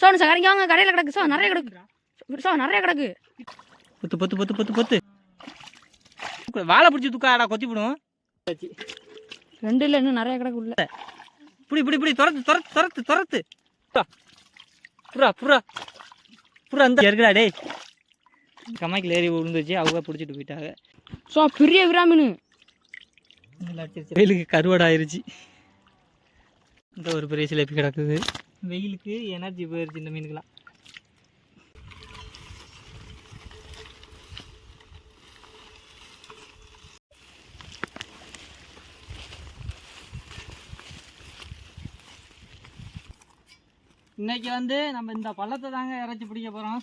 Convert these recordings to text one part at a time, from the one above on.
Sir sir இங்கே வாங்க கடையில் கிடக்கு. சார் நிறைய கிடக்கு. சார் நிறைய கிடக்கு. பொத்து பொத்து பொத்து பொத்து பொத்து. வாழை பிடிச்சி தூக்காடா கொத்தி விடும் ரெண்டு இல்லை இன்னும் நிறைய கிடக்கு உள்ள. புடி புடி புடி துரத்து துரத்து துரத்து துரத்து. புறா புறா. புறா அந்த இருக்குடா டேய். கம்மாய்க்கில் ஏறி விழுந்துச்சு அவங்க பிடிச்சிட்டு போயிட்டாங்க. ஸோ பெரிய விராமீன். வெயிலுக்கு கருவாடு ஆயிருச்சு இந்த ஒரு பெரிய சிலேபி கிடக்குது. வெயிலுக்கு எனர்ஜி போயிடுச்சு இந்த மீனுக்கெல்லாம். இன்னைக்கு வந்து நம்ம இந்த பள்ளத்தை தாங்க இறச்சி பிடிக்க போகிறோம்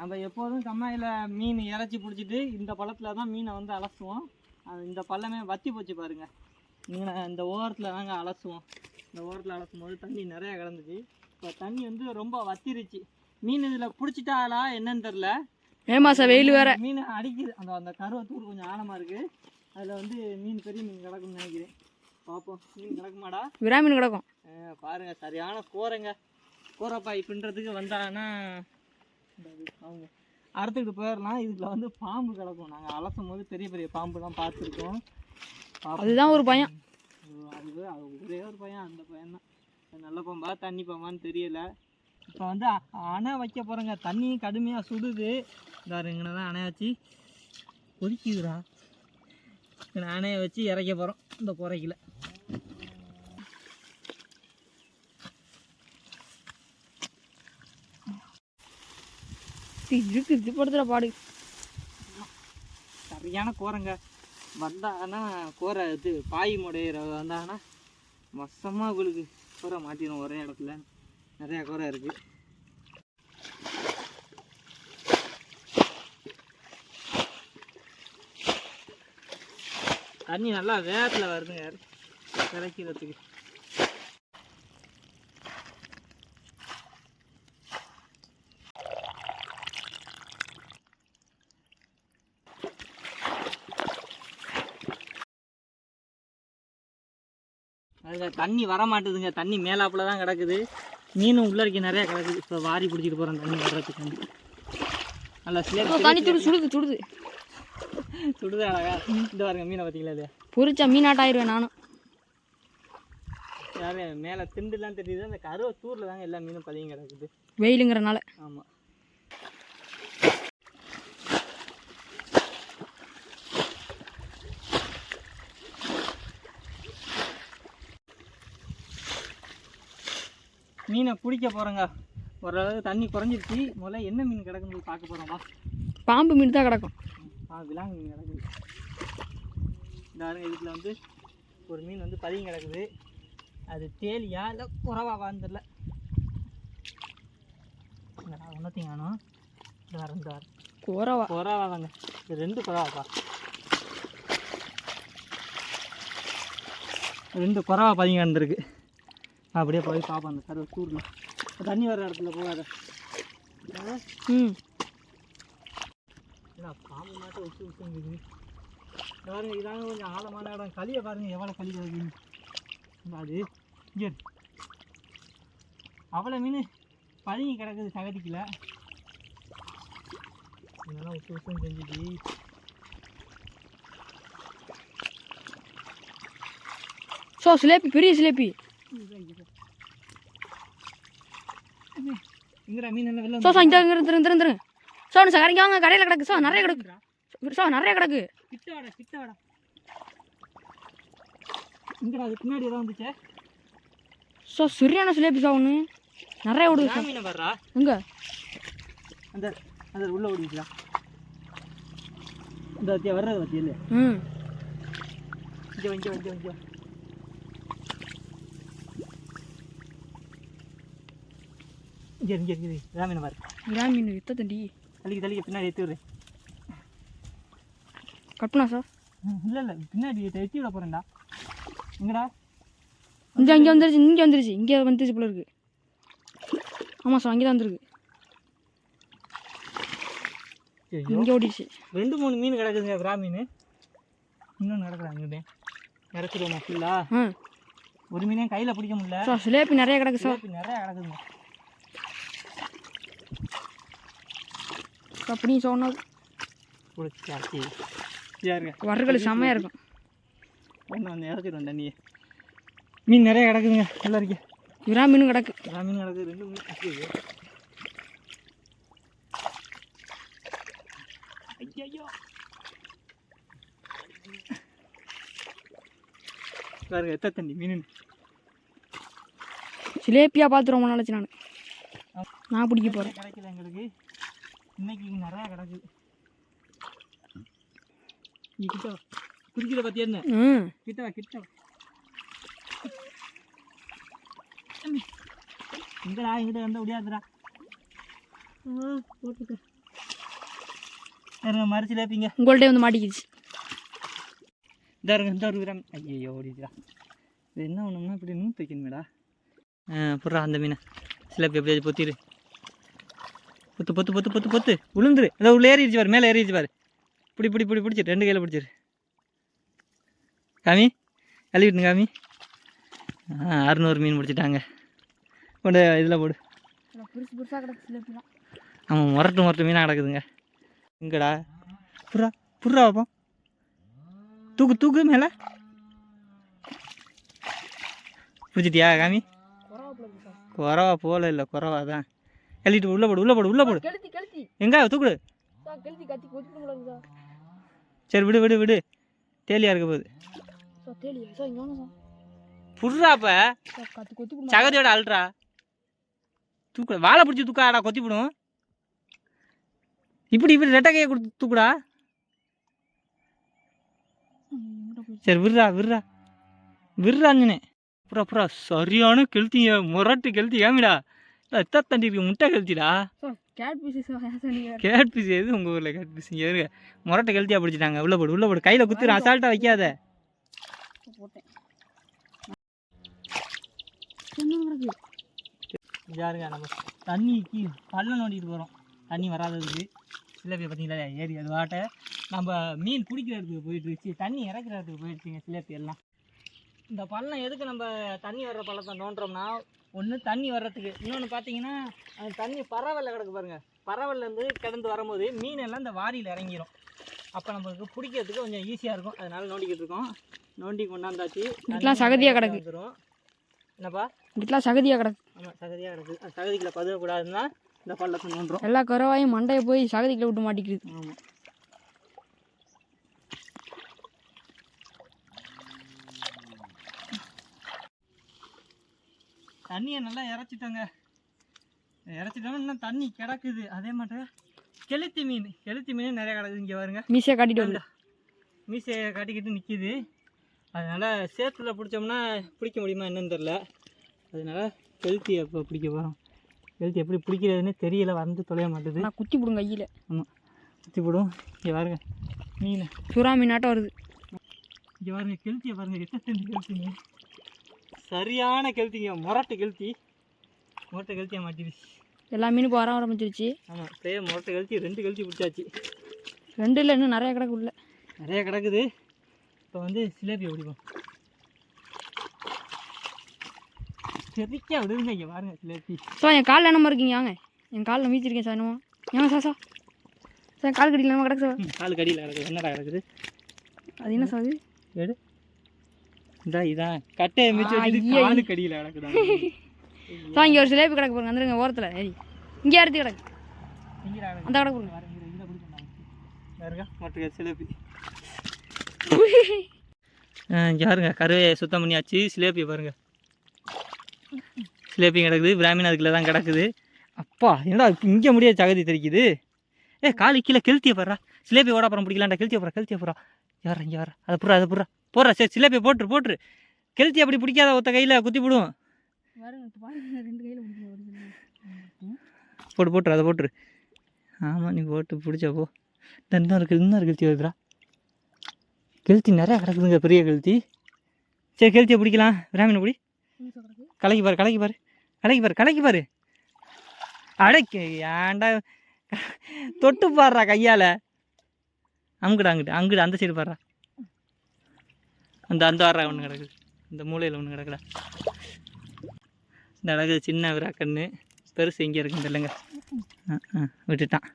நம்ம எப்போதும் கம்மாயில் மீன் இறச்சி பிடிச்சிட்டு இந்த பள்ளத்தில் தான் மீனை வந்து அலசுவோம். இந்த பள்ளமே வத்தி போச்சு பாருங்க. மீனை இந்த ஓரத்தில் தாங்க அலசுவோம். இந்த ஓரத்தில் அலசும் போது தண்ணி நிறையா கிடந்துச்சு இப்போ தண்ணி வந்து ரொம்ப வத்திருச்சு. மீன் இதில் பிடிச்சிட்டாலா என்னன்னு தெரில மாதம் வெயில் வேற. மீன் அடிக்குது. அந்த அந்த கருவத்தூர் கொஞ்சம் ஆழமாக இருக்குது அதில் வந்து மீன் பெரிய மீன் கிடக்கும்னு நினைக்கிறேன். பார்ப்போம் மீன் கிடக்குமாடா? விராமீன் கிடக்கும். அஹ் பாருங்க சரியான கோரைங்க கோரப்பாய் பின்றதுக்கு வந்தாங்கன்னா அவங்க. அறுத்துக்கிட்டு போயிடலாம். இதுல வந்து பாம்பு கிடக்கும். நாங்கள் அலசும் போது பெரிய பெரிய பாம்புலாம் பார்த்துருக்கோம். அதுதான் ஒரு பயம். அது ஒரே ஒரு பையன் அந்த பையன் தான் நல்ல பம்பா தண்ணி பம்பான்னு தெரியல. இப்போ வந்து அணை வைக்க போகிறேங்க தண்ணி கடுமையாக சுடுது. இங்கே தான் அணை வச்சு கொதிக்குதுடா. இங்க அணையை வச்சு இறக்க போகிறோம் இந்த குறைக்கில். இருக்கு இது படுத்துற பாடு. சரியான கோரங்க. வந்தாங்கன்னா கோரை இது பாய் முடையிற வந்தாங்கன்னா மொசமாக உங்களுக்கு கூரை மாட்டிடும் ஒரே இடத்துல. நிறையா கூரை இருக்குது தண்ணி நல்லா வேகத்தில் வருதுங்க விளைக்கிறதுக்கு அதில் தண்ணி வர மாட்டுதுங்க தண்ணி மேலாப்புல தான் கிடக்குது. மீனும் உள்ள இருக்க நிறையா கிடக்குது. இப்போ வாரி பிடிச்சிட்டு போகிறோம் தண்ணி வர்றதுக்காண்டி நல்லா ஸோ தண்ணி சுடு சுடுது சுடுது. சுடுது அழகா. இந்த பாருங்க மீனை பார்த்தீங்களா இல்லையா பொரிச்சா மீனாட்டாயிருவேன் நானும் யாரு மேலே திண்டுலாம் தெரியுது? அந்த கருவை தூரில் தாங்க எல்லா மீனும் பதியம் கிடக்குது. வெயிலுங்கிறனால. ஆமாம் மீனை பிடிக்க போகிறோங்க ஓரளவு தண்ணி குறைஞ்சிருச்சு. முதல்ல என்ன மீன் கிடக்குன்னு பார்க்க போகிறோம் வா. பாம்பு மீன் தான் கிடக்கும். ஆ விலாங்கு மீன் கிடக்குது. இந்த இதுல வந்து ஒரு மீன் வந்து பதியம் கிடக்குது. அது தேலியா இல்லை குறவாவான்னு தெரில ஒன்றத்தையும் காணும் இந்த வரேன் இந்த கோரவா குறவா. தாங்க இது ரெண்டு குறவாப்பா ரெண்டு குறவா பதியம் கிடந்திருக்கு. அப்படியே போய் பார்ப்போம் அந்த கருவை தூரில் தண்ணி வர இடத்துல போகாத. ம். என்ன பாம்பு மாட்டம் உச்சு உச்சுங்குது பாருங்க இதாங்க கொஞ்சம் ஆழமான இடம். களியை பாருங்க எவ்வளோ களி இந்த அது. இங்கே. அவ்வளோ மீன் பழுங்கி கிடக்குது சகதிக்குள்ள. இதெல்லாம் உச்சு உச்சுன்னு செஞ்சுச்சு ஸோ சிலேபி பெரிய சிலேபி. ஸோ ஸோ இந்த இங்கே திரு திரு திரு ஸோ சார் இங்கே வாங்க கடையில் கிடக்கு. ஸோ நிறைய கிடக்கு. ஸோ நிறைய கிடக்கு. கிட்ட வாடா கிட்ட வாடா. இங்கடா அது பின்னாடி ஏதாவது வந்துச்சே. ஸோ சரியான சிலேபி ஸோ ஒன்று நிறைய விடுது ஸோ மீனை வர்றா எங்கே அந்த அந்த உள்ள ஓடிக்கலாம் இந்த வத்தியா வர்றது இல்லை ம். இங்கே இங்கே இங்கே இங்கே இங்கே இங்கே இருக்குது ராமீனை பாரு. விராமீன் மீன் வித்த தண்டி. தள்ளிக்கு தள்ளிக்கு பின்னாடி ஏற்றி விடு. கட்டுனா சார்? இல்லை இல்லை. பின்னாடி எத்தி விட போகிறேன்டா எங்கடா இங்கே இங்கே வந்துருச்சு இங்கே வந்துருச்சு. இங்கே வந்துருச்சு போல இருக்கு. ஆமாம் சார் அங்கே தான் வந்துருக்கு இங்கே ஓடிடுச்சு. ரெண்டு மூணு மீன் கிடக்குதுங்க விரா மீன். இன்னொன்று கிடக்குது அங்கிட்டே இறச்சிடுவோம் ஃபுல்லா ஆ? ஒரு மீனையும் கையில் பிடிக்க முடியல. ஸோ சிலேபி நிறைய கிடக்கு சார். நிறைய கிடக்குதுங்க. அப்படியும் சொன்னது. வறுகள் செம்மையாக இருக்கும். ஒன்று வந்து இறச்சிடுவோம் தண்ணியை மீன் நிறைய கிடக்குதுங்க. நல்லா இருக்கு. விரா மீன் கிடக்கு. எல்லா மீன் கிடக்குது ரெண்டு மீன் ஐயோ ஐயோ பாருங்க எத்த தண்ணி? மீன் சிலேப்பியாக பார்த்து ரொம்ப நாளாச்சு நான். நான் பிடிக்க போகிறேன் கிடைக்கல எங்களுக்கு? இன்னைக்கு இங்க நிறையா கிடக்குது நீ கிட்ட வா. குடிக்கிற பத்தியா என்ன? ம். கிட்ட வா கிட்ட வா. தம்பி, எங்கடா எங்கிட்ட வந்த முடியாதுடா போட்டுக்க. இருங்க மறைச்சு லேப்பிங்க. உங்கள்கிட்ட வந்து மாட்டிக்கிச்சு. இந்த இருங்க இந்த ஒரு கிராம் ஐயோ ஓடிடுடா இது என்ன ஒன்றும்னா இப்படி நூல் தைக்கணுமேடா ஆ புட்றா அந்த மீனை. சிலப்பி எப்படியாச்சும் பொத்திடு பொத்து பொத்து பொத்து பொத்து பொத்து. விழுந்துரு அதை உள்ள ஏறிடுச்சு பாரு மேலே ஏறிடுச்சு பாரு. பிடி பிடி பிடி பிடிச்சிரு. ரெண்டு கையில் பிடிச்சிரு. காமி கழுவிட்டுங்க காமி. ஆ அறுநூறு மீன் பிடிச்சிட்டாங்க கொண்டு இதில் போடு. ஆமாம் முரட்டு முரட்டு மீனாக கிடக்குதுங்க. எங்கடா புறா புறா வைப்போம் தூக்கு தூக்கு மேலே. பிடிச்சிட்டியா காமி? குறவா போல இல்லை குறவா தான். கழிட்டு உள்ளே போடு உள்ளே போடு உள்ளே போடு. எங்க? தூக்குடு. சார் விடு விடு விடு. தேலியாக இருக்க போகுது. புடுறாப்ப சகதியோட அல்ட்ரா தூக்கு வாழை பிடிச்சி தூக்காடா கொத்தி விடும் இப்படி இப்படி ரெட்டை கையை கொடுத்து தூக்குடா. சரி விட்றா விட்றா. விட்றாங்கண்ணே புறா புறா சரியான கெளுத்திங்க. முரட்டு கெளுத்தி ஏமிடா. எத்த தண்டி முட்டை சார் கேட் பீஸு எது உங்கள் ஊரில் கேட் பீஸ் இருங்க. முரட்டை கெளுத்தியா பிடிச்சிட்டாங்க. உள்ள போடு உள்ள போடு. கையில் குத்துரு அசால்ட்டாக வைக்காத. யாருங்க நம்ம தண்ணிக்கு பள்ளம் நோண்டிட்டு போகிறோம் தண்ணி வராததுக்கு. சிலேபியை பார்த்தீங்களா ஏரி அது வாட்ட. நம்ம மீன் பிடிக்கிற இடத்துக்கு போயிட்டு இருந்துச்சு. தண்ணி இறக்குற இடத்துக்கு போயிடுச்சுங்க சிலேபி எல்லாம் இந்த பள்ளம் எதுக்கு நம்ம தண்ணி வர்ற பள்ளத்தை நோண்டுறோம்னா ஒன்று தண்ணி வர்றதுக்கு. இன்னொன்று பார்த்தீங்கன்னா அந்த தண்ணி பறவைல கிடக்கு பாருங்க. பறவைலேருந்து கிடந்து வரும்போது மீன் எல்லாம் இந்த வாரியில் இறங்கிரும். அப்போ நம்மளுக்கு பிடிக்கிறதுக்கு கொஞ்சம் ஈஸியாக இருக்கும். அதனால நோண்டிக்கிட்டு இருக்கோம். நோண்டி கொண்டாந்தாச்சு. இதுக்கெல்லாம் சகதியா கிடக்கு. வந்துடும் என்னப்பா? இதுக்கெல்லாம் சகதியாக கிடக்கு. ஆமாம் சகதியாக கிடக்கு. அந்த சகதிக்குள்ள பதுவக்கூடாதுன்னா இந்த பள்ளத்தை நோண்டுறோம். எல்லா கறவாயும் மண்டையை போய் சகதிக்குள்ள விட்டு மாட்டிக்கிது. ஆமாம் தண்ணியை நல்லா இறச்சிட்டோங்க. இறச்சிட்டோம்னா இன்னும் தண்ணி கிடக்குது. அதே மாதிரி கெளுத்தி மீன் கெளுத்தி மீன் நிறைய கிடக்குது இங்கே பாருங்க. மீசையை காட்டிட்டு வந்து மீசையை காட்டிக்கிட்டு நிற்கிது அதனால் சேத்துல பிடிச்சோம்னா பிடிக்க முடியுமா என்னன்னு தெரில அதனால கெளுத்தி எப்போ பிடிக்க போகிறோம் கெளுத்தி எப்படி பிடிக்கிறதுன்னு தெரியல வந்து தொலைய மாட்டுது. நான் குத்தி விடுங்க கையில். ஆமாம் சுற்றி போடும். இங்கே பாருங்க மீன். சுறா மீனாட்டம் வருது. இங்கே பாருங்க கெளுத்தியை பாருங்க எத்தனை கெளுத்திங்க? சரியான கெளுத்திங்க. முரட்டு கெளுத்தி. முரட்டை கெளுத்தியை மாட்டிடுச்சு எல்லா மீனும் வர ஆரம்பிச்சிருச்சு. ஆமாம் அப்படியே முரட்டை கெளுத்தி ரெண்டு கெளுத்தி பிடிச்சாச்சு. ரெண்டு இல்லை இன்னும் நிறைய கிடக்கு உள்ள. நிறைய கிடக்குது. இப்போ வந்து சிலேபி பிடிப்போம் செரிக்கா விடுங்க இங்கே பாருங்க சிலேபி. சார் என் காலில் என்னமா இருக்கீங்க? வாங்க. என் காலில் மீச்சிருக்கேன் சார் என்னமோ ஏங்க சார் சார். சார் கால் கடியில் என்னமா கிடக்கு சார். கால் கடியில் கிடக்குது. என்னடா கிடக்குது? அது என்ன சார் அது? எடு. இந்தா இதான் கட்டையை மிச்சு வச்சுட்டு ஐயே. காலு கடியில் கிடக்குதா சார் இங்கே ஒரு சிலேபி கிடக்கு பாருங்க. வந்துருங்க ஓரத்தில். ஏய் இங்கே எடுத்து கிடக்கு. அந்த கிடக்கு பாருங்க மட்டும் சிலேபி. பாருங்க கருவையை சுத்தம் பண்ணியாச்சு. சிலேபி பாருங்க. சிலேபி கிடக்குது. பிராமின் அதுக்குள்ள தான் கிடக்குது. அப்பா என்னடா இங்கே முடியாது சகதி தெரிக்குது. ஏ காலு கீழே கெளுத்திய போடுறா சிலேபி ஓட அப்புறம் பிடிக்கலாம்டா கெளுத்திய போடுறா கெளுத்திய போடுறா யாரா இங்கே வர அதை புறா அதை புறா போடுறா சரி சிலேபியை போட்டுரு போட்டுரு. கெளுத்தி அப்படி பிடிக்காத ஒத்த கையில் குத்தி பிடிக்கணும் போட்டு போட்டுரு அதை போட்டுரு. ஆமாம் நீ போட்டு பிடிச்சா போ. இன்னும் இருக்குது இன்னும் கெளுத்தி வருதுடா கெளுத்தி நிறையா கிடக்குதுங்க பெரிய கெளுத்தி சரி கெளுத்தியை பிடிக்கலாம். பிராமினை பிடி கலக்கி பாரு கலக்கி பாரு. கலக்கி பாரு கலக்கி பாரு. அடைக்கு ஏன்டா தொட்டு பாடுறா கையால். அங்குடா அங்கிட்டு அங்கிட்டு அந்த சைடு பாடுறா அந்த அந்த வர்றா ஒன்று கிடக்குது இந்த மூலையில் ஒன்று கிடக்குடா. இந்த அழகு சின்ன விராக்கண்ணு பெருசு எங்கே இருக்குன்னு தெரியலங்க. ஆ ஆ விட்டுட்டான்.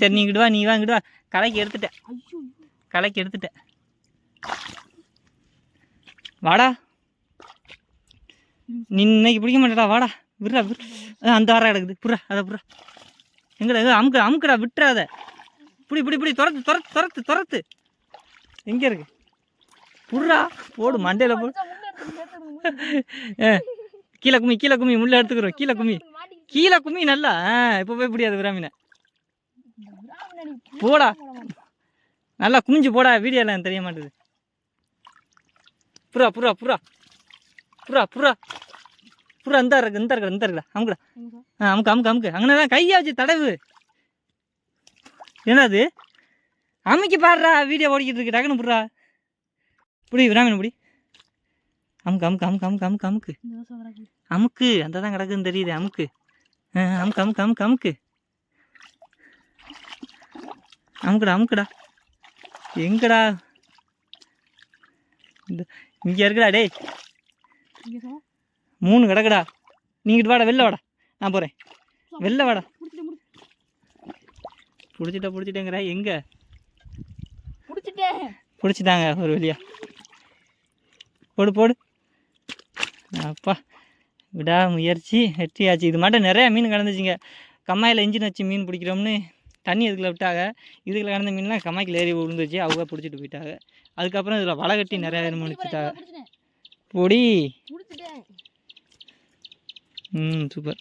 சரி நீ இங்கிட்டு வா நீ வா இங்கிட்டு வா. கலைக்கு எடுத்துட்டேன். கலைக்கு எடுத்துட்டேன். வாடா. நீ இன்னைக்கு பிடிக்க மாட்டேடா. வாடா. விட்றா விட்றா அந்த வாரம் கிடக்குது புறா அதை புறா எங்கடா எங்கே அமுக்கு அமுக்குடா விட்டுறாத இப்படி இப்படி இப்படி துரத்து துரத்து துரத்து துரத்து. எங்கே இருக்கு? புறா போடு மண்டையில் போடு ஆ, கீழே கும்மி கீழே கும்மி முள்ள எடுத்துக்கிறோம் கீழே கும்மி. கீழே கும்மி நல்லா ஆ இப்போ போய் பிடியாது விராமினை. போடா. நல்லா குமிஞ்சு போடா வீடியோல தெரிய மாட்டேது. புறா புறா புறா புறா புறா புறா இந்த இருக்கு இந்த இருக்கு இந்த இருக்குடா அமுக்குடா. ஆ அமுக்கு அமுக்கு அமுக்கு. அங்கே தான் கையை வச்சு தடவு. என்னது? அமுக்கி பாடுறா வீடியோ ஓடிக்கிட்டு இருக்கு. டக்குனு புறா புடி விராமன் புடி. அமுக்கு அமுக்கு அமுக்கு அமுக்கு அமுக்கு அமுக்கு. அமுக்கு. அந்த தான் கிடக்குன்னு தெரியுது அமுக்கு. ஆ, அமுக்கு அமுக்கு அமுக்கு அமுக்கு. அமுக்குடா அமுக்குடா. எங்கடா? இந்த இங்கே இருக்குடா டேய். மூணு கிடக்குடா. நீங்கிட்டு வாடா வெளில வாடா. நான் போகிறேன் வெளில வாடா. பிடிச்சிட்ட பிடிச்சிட்டேங்கிற எங்கே? பிடிச்சிட்டாங்க ஒரு வழியா. போடு போடு. அப்பா விடா முயற்சி வெற்றியாச்சு. இது மட்டும் நிறையா மீன் கிடந்துச்சுங்க. கம்மாயில் இன்ஜின் வச்சு மீன் பிடிக்கிறோம்னு தண்ணி இதுக்குள்ள விட்டாங்க? இதுக்குள்ள கிடந்த மீன்லாம் கம்மாய்க்கு ஏறி விழுந்துச்சு அவங்க பிடிச்சிட்டு போயிட்டாங்க. அதுக்கப்புறம் இதில் வலை கட்டி நிறையா பேர் முடிச்சுட்டாங்க பொடி. ம் சூப்பர்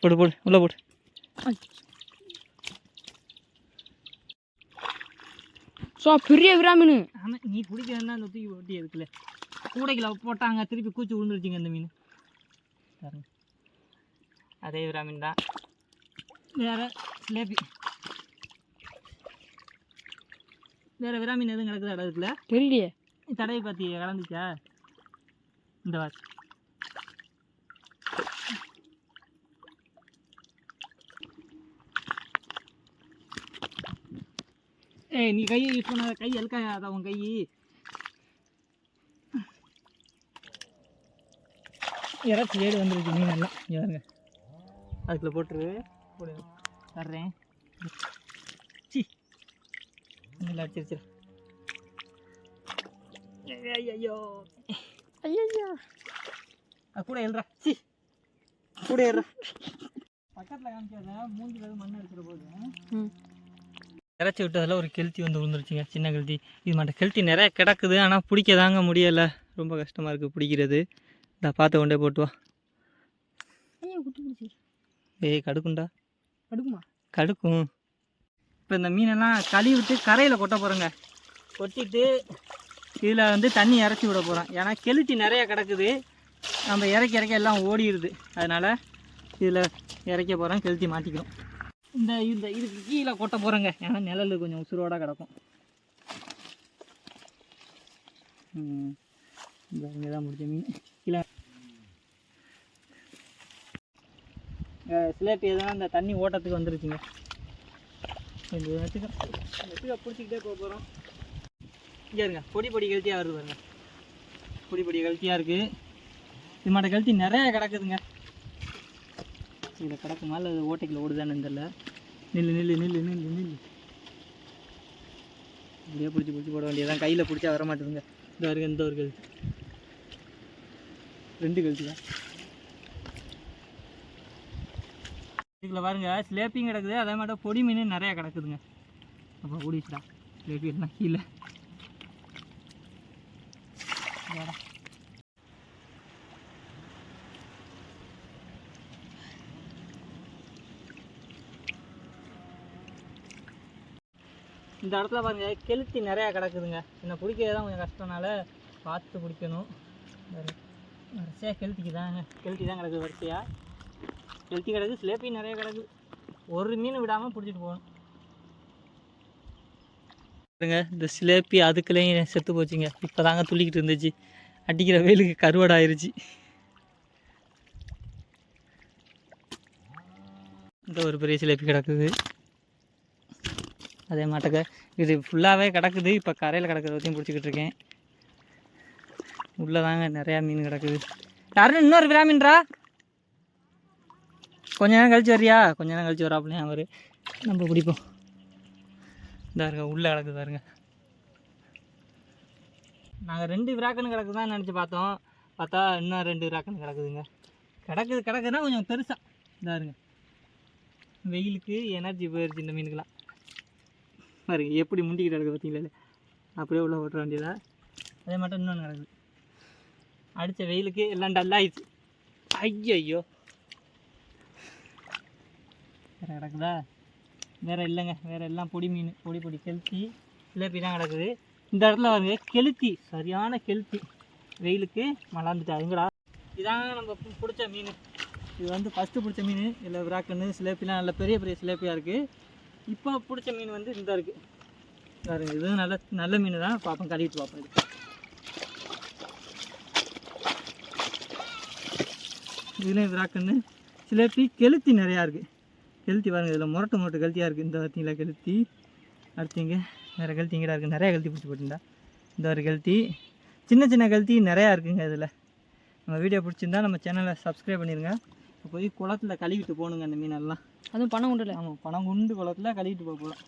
போடு போடு உள்ளே போடு. ஸோ பெரிய விராமீன். ஆமாம் நீ பிடிக்கிறதா அந்த தூக்கி ஒட்டி இருக்குல்ல. கூடைக்குள்ள போட்டாங்க திருப்பி கூச்சி விழுந்துருச்சுங்க இந்த மீன். அதே விராமீன் தான். வேற சிலேபி வேற விராமீன் எதுவும் கிடக்குதா இடத்துல தெரியலையே. தடவை பார்த்தி கலந்துச்சா? இந்த வாட்ச். ஏய் நீ கையை யூஸ் பண்ணாத கை எல்காத உன் கை இறச்சி ஏடு வந்துருக்கு மீன் எல்லாம் இங்கே பாருங்க அதுக்குள்ள போட்டுரு போடு தர்றேன் சி இல்லை அடிச்சிருச்சு ஐயோ ஐயோ அது கூட எழுறா சி கூட ஏறா பக்கத்தில் காமிக்காத மூஞ்சில மண் எடுக்கிற போது ம் இறச்சி விட்டதில் ஒரு கெளுத்தி வந்து விழுந்துருச்சுங்க. சின்ன கெளுத்தி. இது மட்டும் கெளுத்தி நிறைய கிடக்குது ஆனால் பிடிக்க தாங்க முடியலை. ரொம்ப கஷ்டமாக இருக்குது பிடிக்கிறது. இந்த பார்த்து கொண்டே போட்டு வா. ஐயோ குட்டி பிடிச்சி ஏய் கடுக்குண்டா. அடுக்குமா கடுக்கும். இப்போ இந்த மீனெல்லாம் கழுவி விட்டு கரையில் கொட்ட போகிறோங்க கொட்டிட்டு இதில் வந்து தண்ணி இறச்சி விட போகிறோம் ஏன்னா கெளுத்தி நிறைய கிடக்குது. நம்ம இறக்கி இறக்க எல்லாம் ஓடிடுது அதனால் இதில் இறக்க போகிறோம் கெளுத்தி மாட்டிக்கிறோம். இந்த இந்த இதுக்கு கீழே கொட்ட போகிறேங்க ஏன்னா நிழல் கொஞ்சம் உசுரோட கிடக்கும். இந்த இங்கே தான் முடிச்ச மீன். கீழே. சிலேப்பி எதுனா இந்த தண்ணி ஓட்டத்துக்கு வந்துருச்சுங்க. கொஞ்சம் இடத்துக்கு இந்த பிடிச்சிக்கிட்டே போக போகிறோம் இங்கே இருங்க. பொடி பொடி கழுத்தியாக வருது பாருங்க. பொடி பொடி கழுத்தியாக இருக்குது இது மாட்ட கழுத்தி நிறைய கிடக்குதுங்க. இதில் கிடக்குமா? இல்லை ஓட்டைக்குள்ள ஓடுதான்னு தெரியல. நில்லு நில்லு நில்லு நில்லு நில்லு. அப்படியே பிடிச்சி பிடிச்சி போட வேண்டியதான் கையில் பிடிச்சா வர மாட்டேதுங்க. இந்த வருங்க இந்த ஒரு கழுத்து ரெண்டு கழுத்து தான் இதுக்குள்ள பாருங்க ஸ்லேப்பிங் கிடக்குது. அதே மாதிரி பொடி மீன் நிறையா கிடக்குதுங்க. அப்போ ஓடிச்சுடா ஸ்லேப்பி எல்லாம் கீழே. இந்த இடத்துல பாருங்கள் கெளுத்தி நிறையா கிடக்குதுங்க. என்னை பிடிக்கிறது தான் கொஞ்சம் கஷ்டம்னால பார்த்து பிடிக்கணும் வரிசையாக கெளுத்திக்கு தாங்க கெளுத்தி தான் கிடக்குது வரிசையாக கெளுத்தி கிடக்கு சிலேப்பி நிறைய கிடக்குது ஒரு மீன் விடாமல் பிடிச்சிட்டு போகணும். பாருங்க இந்த சிலேப்பி அதுக்குள்ளேயும் செத்து போச்சுங்க. இப்போ தாங்க துள்ளிக்கிட்டு இருந்துச்சு. அடிக்கிற வெயிலுக்கு கருவாடாயிருச்சு. இந்த ஒரு பெரிய சிலேப்பி கிடக்குது. அதே மாட்டக்க. இது ஃபுல்லாகவே கிடக்குது. இப்போ கரையில் கிடக்கிறத பற்றியும் பிடிச்சிக்கிட்டு இருக்கேன். உள்ளே தாங்க நிறையா மீன் கிடக்குது. யாரும் இன்னொரு விராமீன்றா கொஞ்ச நேரம் கழிச்சு வரியா? கொஞ்ச நேரம் கழிச்சு வராப்புலையே அவர்? நம்ம பிடிப்போம். இதாக இருக்க உள்ளே கிடக்குது பாருங்க. நாங்கள் ரெண்டு விராக்கன் கிடக்குதான் நினச்சி பார்த்தோம். பார்த்தா இன்னும் ரெண்டு விராக்கன் கிடக்குதுங்க. கிடக்குது கிடக்குதுன்னா கொஞ்சம் பெருசாக இதாக இருங்க. வெயிலுக்கு எனர்ஜி போயிடுச்சு இந்த மீனுக்கெல்லாம். பாருங்க எப்படி முண்டிக்கிட்டு கிடக்கு பார்த்தீங்களா அப்படியே உள்ள ஓட்டுற வேண்டியதா அதே மட்டும் இன்னொன்று கிடக்குது. அடித்த வெயிலுக்கு எல்லாம் டல்லாயிடுச்சு ஐயோ வேறு கிடக்குதா? வேறு இல்லைங்க. வேறு எல்லாம் பொடி மீன் பொடி பொடி கெளுத்தி சிலேப்பி தான் கிடக்குது. இந்த இடத்துல பாருங்க கெளுத்தி சரியான கெளுத்தி. வெயிலுக்கு மலாந்துட்டு அதுங்களா இதாங்க நம்ம பிடிச்ச மீன். இது வந்து ஃபஸ்ட்டு பிடிச்ச மீன். இல்லை விராக்கன்னு சிலேப்பிலாம் நல்ல பெரிய பெரிய சிலேப்பியாக இருக்குது இப்போ பிடிச்ச மீன் வந்து இந்த இருக்குது பாருங்க இதுவும் நல்ல நல்ல மீன் தான் பார்ப்போம் கழுவிட்டு பார்ப்போம் இது. இதுலேயும் விராக்குன்னு. சிலேப்பி கெளுத்தி நிறையா இருக்குது கெளுத்தி பாருங்கள் இதில் முரட்டு முரட்டு கெளுத்தியாக இருக்குது இந்த பார்த்தீங்களா கெளுத்தி. அடுத்தீங்க இங்கே வேறு கெளுத்தி இங்கடா இருக்குது நிறையா கெளுத்தி பிடிச்சி போட்டுண்டா இந்த ஒரு கெளுத்தி. சின்ன சின்ன கெளுத்தி நிறையா இருக்குங்க இதில். நம்ம வீடியோ பிடிச்சிருந்தா நம்ம சேனலை சப்ஸ்கிரைப் பண்ணிடுங்க இப்போ போய் குளத்துல கழுவிட்டு போகணுங்க அந்த மீனெல்லாம். அதுவும் பணம் உண்டுல ஆமாம் பணம் குண்டு குளத்துல கழுவிட்டு போக போகலாம்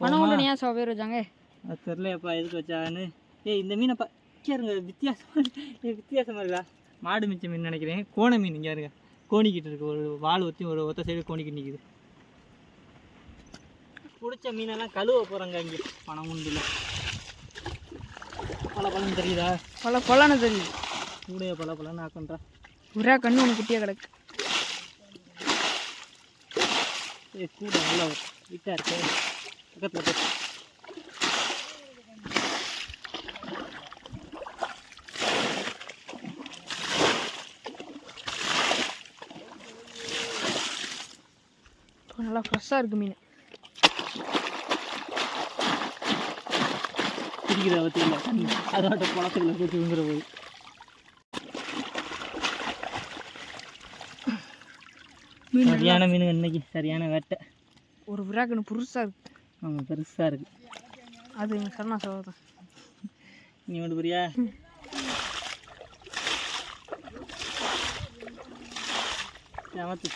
பணம் உண்டு ஏன் சோ பேர் வச்சாங்க? அது தெரிலையப்பா எதுக்கு வச்சாங்கன்னு? ஏய் இந்த மீனை பா இங்கே இருங்க வித்தியாசமாக வித்தியாசமாக இருக்கா? மாடு மிச்ச மீன் நினைக்கிறேன். கோண மீன் இங்கே இருங்க. கோணிக்கிட்டு இருக்கு ஒரு வால் ஊற்றி ஒரு ஒத்த சைடு கோணிக்கிட்டு நிற்குது பிடிச்ச மீனெல்லாம் கழுவ போகிறாங்க இங்கே பணம் உண்டுல பல பழம் தெரியுதா? பல கொல்லான தெரியுது. கூடைய பல பழம்னு ஆக்கன்றா. ஒரே கண்ணு ஒன்று குட்டியாக கிடக்கு. கூட நல்லா விட்டா இருக்கு. பக்கத்தில் போய் நல்லா ஃப்ரெஷ்ஷாக இருக்குது மீன். பிடிக்கிற பற்றியில் அதோட குளத்துக்குள்ள போட்டு விழுந்துற போய் மீன் சரியான மீன் இன்னைக்கு. சரியான வேட்டை. ஒரு விராக்கன்னு புதுசாக இருக்குது ஆமாம் பெருசாக இருக்குது அது எங்கள் சரணா சோதம் நீ மட்டும் புரியா? ஏமாத்து.